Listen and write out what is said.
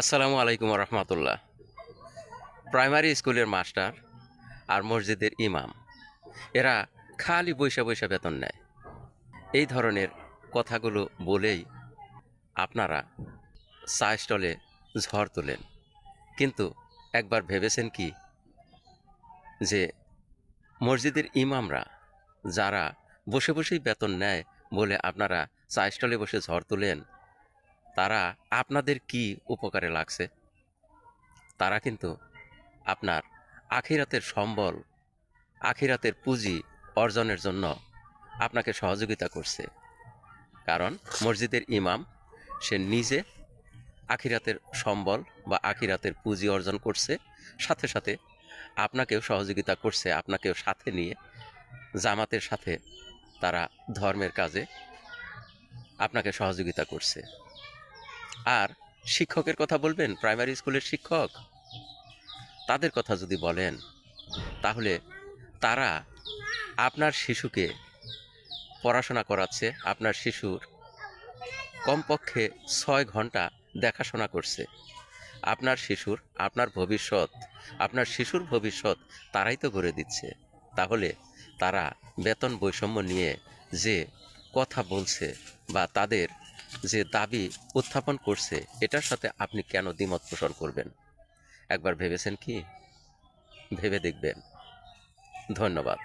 আসসালামু আলাইকুম রহমতুল্লাহ প্রাইমারি স্কুলের মাস্টার আর মসজিদের ইমাম, এরা খালি বৈশা বৈশা বেতন নেয়। এই ধরনের কথাগুলো বলেই আপনারা চা স্টলে ঝড় তোলেন। কিন্তু একবার ভেবেছেন কি যে মসজিদের ইমামরা যারা বসে বসেই বেতন নেয় বলে আপনারা চা স্টলে বসে ঝড় তোলেন তারা আপনাদের কি উপকারে লাগছে? তারা কিন্তু আপনার আখিরাতের সম্বল, আখিরাতের পুঁজি অর্জনের জন্য আপনাকে সহযোগিতা করছে। কারণ মসজিদের ইমাম, সে নিজে আখিরাতের সম্বল বা আখিরাতের পুঁজি অর্জন করছে, সাথে সাথে আপনাকেও সহযোগিতা করছে, আপনাকেও সাথে নিয়ে জামাতের সাথে তারা ধর্মের কাজে আপনাকে সহযোগিতা করছে। আর শিক্ষকের কথা বলবেন? প্রাইমারি স্কুলের শিক্ষক? তাদের কথা যদি বলেন, তাহলে তারা আপনার শিশুকে পড়াশোনা করাচ্ছে, আপনার শিশুর কমপক্ষে ছয় ঘণ্টা দেখাশোনা করছে। আপনার শিশুর, আপনার ভবিষ্যৎ, আপনার শিশুর ভবিষ্যৎ তারাই তো গড়ে দিচ্ছে। তাহলে তারা বেতন বৈষম্য নিয়ে যে কথা বলছে বা তাদের যে দাবি উত্থাপন করছে, এটার সাথে আপনি কেন দ্বিমত পোষণ করবেন? একবার ভেবেছেন কি? ভেবে দেখবেন। ধন্যবাদ।